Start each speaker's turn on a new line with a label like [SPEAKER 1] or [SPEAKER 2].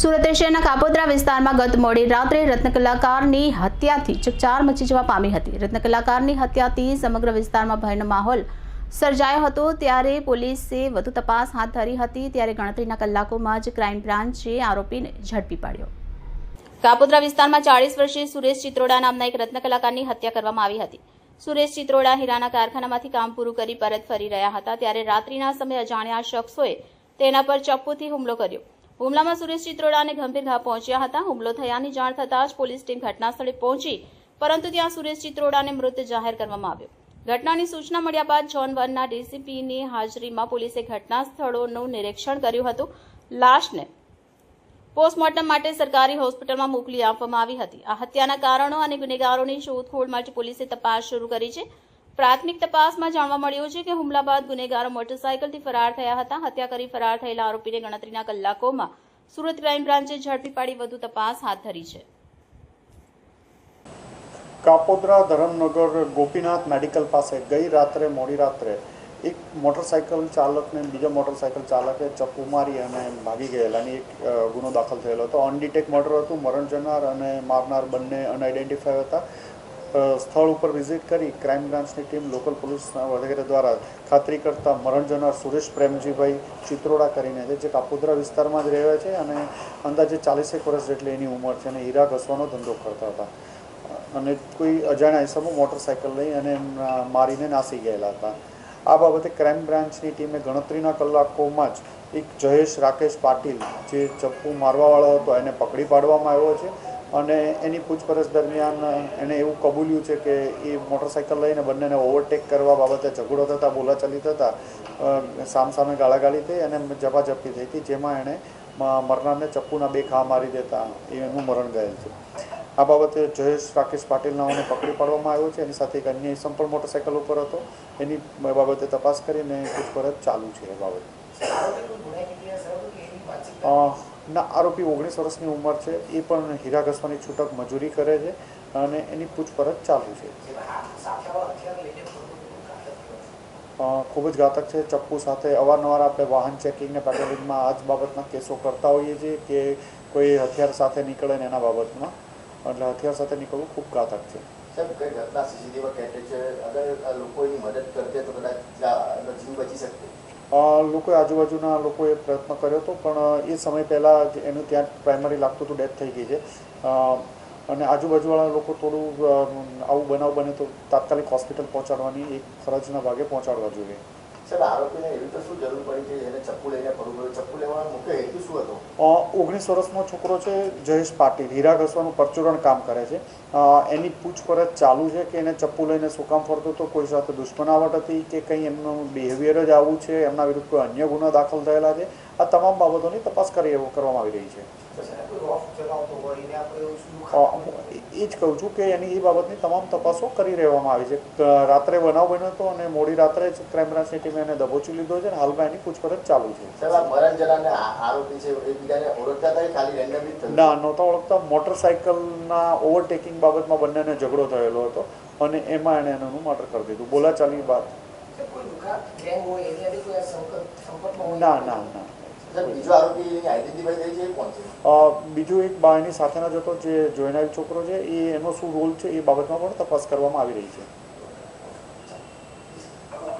[SPEAKER 1] સુરત શહેરના કાપોદ્રા વિસ્તારમાં ગત મોડી રાત્રે રત્નકલાકારની હત્યાથી ચકચાર મચી જવા પામી હતી. રત્નકલાકારની હત્યાથી સમગ્ર વિસ્તારમાં ભયનો માહોલ સર્જાયો હતો. ત્યારે પોલીસે વધુ તપાસ હાથ ધરી હતી. ત્યારે ગણતરીના કલાકોમાં જ ક્રાઇમ બ્રાન્ચે આરોપીને ઝડપી પાડ્યો. કાપોદ્રા વિસ્તારમાં ચાળીસ વર્ષીય સુરેશ ચિત્રોડા નામના એક રત્નકલાકારની હત્યા કરવામાં આવી હતી. સુરેશ ચિત્રોડા હીરાના કારખાનામાંથી કામ પૂરું કરી પરત ફરી રહ્યા હતા. ત્યારે રાત્રિના સમયે અજાણ્યા શખ્સોએ તેના પર ચપ્પુથી હુમલો કર્યો. હુમલામાં સુરેશ ચિત્રોડાને ગંભીર ઘા પહોંચ્યા હતા. હુમલો થયાની જાણ થતાં જ પોલીસ ટીમ ઘટના સ્થળે પહોંચી, પરંતુ ત્યાં સુરેશ ચિત્રોડાને મૃત જાહેર કરવામાં આવ્યો. ઘટનાની સૂચના મળ્યા બાદ ઝોન વનના ડીસીપીની હાજરીમાં પોલીસે ઘટના સ્થળોનું નિરીક્ષણ કર્યું હતું. લાશને પોસ્ટમોર્ટમ માટે સરકારી હોસ્પિટલમાં મોકલી આપવામાં આવી હતી. આ હત્યાના કારણો અને ગુનેગારોની શોધખોળ માટે પોલીસે તપાસ શરૂ કરી છે. પ્રાથમિક તપાસમાં જાણવા મળ્યું છે કે હુમલા બાદ ગુનેગારો મોટરસાયકલથી ફરાર થયા હતા. હત્યા કરી ફરાર થયેલા આરોપીને ગણતરીના કલાકોમાં સુરત ક્રાઇમ બ્રાન્ચે ઝડપી પાડી વધુ તપાસ હાથ ધરી છે.
[SPEAKER 2] કાપોદ્રા ધરમનગર ગોપીનાથ મેડિકલ પાસે ગઈ રાત્રે, મોડી રાત્રે એક મોટરસાયકલ ચાલકને બીજા મોટરસાયકલ ચાલકે ચપ્પુ મારી અને ભાગી ગયેલા અને એક ગુનો દાખલ થયેલો હતો. અનડિટેક મર્ડર હતું. મરણ જનાર અને મારનાર બંને અનઆઇડેન્ટિફાય હતા. સ્થળ ઉપર વિઝિટ કરી ક્રાઇમ બ્રાન્ચની ટીમ લોકલ પોલીસ વગેરે દ્વારા ખાતરી કરતા મરણ જનાર સુરેશ પ્રેમજીભાઈ ચિત્રોડા કરીને છે, જે કાપોદ્રા વિસ્તારમાં જ રહે છે અને અંદાજે ચાલીસેક વર્ષ જેટલી એની ઉંમર છે અને હીરા ઘસવાનો ધંધો કરતા હતા. અને કોઈ અજાણ્યા હિસાબો મોટરસાયકલ લઈ અને મારીને નાસી ગયેલા હતા. આ બાબતે ક્રાઇમ બ્રાન્ચની ટીમે ગણતરીના કલાકોમાં જ એક જયેશ રાકેશ પાટીલ, જે ચપ્પુ મારવાવાળો હતો, એને પકડી પાડવામાં આવ્યો છે. અને એની પૂછપરછ દરમિયાન એણે એવું કબૂલ્યું છે કે એ મોટરસાયકલ લઈને બંનેને ઓવરટેક કરવા બાબતે ઝઘડો થતાં, બોલાચાલી થતાં સામસામે ગાળાગાળી થઈ અને ઝપાઝપી થઈ હતી, જેમાં એણે મરનારને ચપ્પુના બે ખા મારી દેતા. એનું મરણ ગયેલ છે. આ બાબતે જયેશ રાકેશ પાટીલ નાઓને પકડી પાડવામાં આવ્યો છે. એની સાથે એક અન્ય ઇસમ પણ મોટરસાઇકલ ઉપર હતો. એની બાબતે તપાસ કરીને પૂછપરછ ચાલુ છે એ બાબતે. ના આરોપી ઓગણીસ વર્ષની ઉંમર છે. એ પણ હીરા ઘસવાની છૂટક મજૂરી કરે છે અને એની પૂછપરછ ચાલુ છે. ખૂબ જ ઘાતક છે. ચપ્પુ સાથે અવારનવાર આપણે વાહન ચેકિંગને પેટ્રોલિંગમાં આ જ બાબતના કેસો કરતા હોઈએ છીએ કે કોઈ હથિયાર સાથે નીકળે ને એના બાબતમાં. એટલે હથિયાર સાથે નીકળવું ખૂબ ઘાતક છે.
[SPEAKER 3] સાહેબ કઈ ઘટના સીસીટીવી કેટેજ છે? અગર લોકો એની મદદ કરતે તો કદાચ જીવ બચી શકતે
[SPEAKER 2] અ, લોકોએ આજુબાજુના લોકોએ પ્રયત્ન કર્યો હતો, પણ એ સમય પહેલાં જ એનું ત્યાં પ્રાઇમરી લાગતું હતું ડેથ થઈ ગઈ છે. અને આજુબાજુવાળા લોકો થોડું આવું બનાવ બને તો તાત્કાલિક હોસ્પિટલ પહોંચાડવાની એક ફરજના ભાગે પહોંચાડવા જોઈએ.
[SPEAKER 3] સર આરોપીને એવી તો શું જરૂર પડી કે એને ચપ્પુ લઈને પડ્યું ચપ્પુ
[SPEAKER 2] ઓગણીસ વર્ષનો છોકરો છે, જયેશ પાટીલ, હીરા ઘસવાનું પરચુરણ કામ કરે છે. એની પૂછપરછ ચાલુ છે કે એને ચપ્પુ લઈને શું કામ ફરતો હતો? કોઈ સાથે દુશ્મનાવટ હતી કે કંઈ એમનું બિહેવિયર જ આવું છે? એમના વિરુદ્ધ કોઈ અન્ય ગુના દાખલ થયેલા છે? આ તમામ બાબતોની તપાસ કરી કરવામાં આવી રહી છે. એ જ કહું છું કે એની એ બાબતની તમામ તપાસો કરી રહેવામાં આવી છે. રાત્રે બનાવ બન્યો હતો અને મોડી રાત્રે જ ક્રાઇમ બ્રાન્ચની ટીમે એને દબોચી લીધો છે અને હાલમાં એની પૂછપરછ ચાલુ છે. ના નહોતા ઓળખતા. મોટરસાયકલના ઓવરટેકિંગ બાબતમાં બંનેને ઝઘડો થયેલો હતો અને એમાં એણે એનું મર્ડર કરી દીધું. બોલાચાલી બાદ ના ના ના.
[SPEAKER 3] બીજો
[SPEAKER 2] એક બાળની સાથેના જતો જે જોઈનાર છોકરો છે, એ એનો શું રોલ છે એ બાબતમાં પણ તપાસ કરવામાં આવી રહી છે.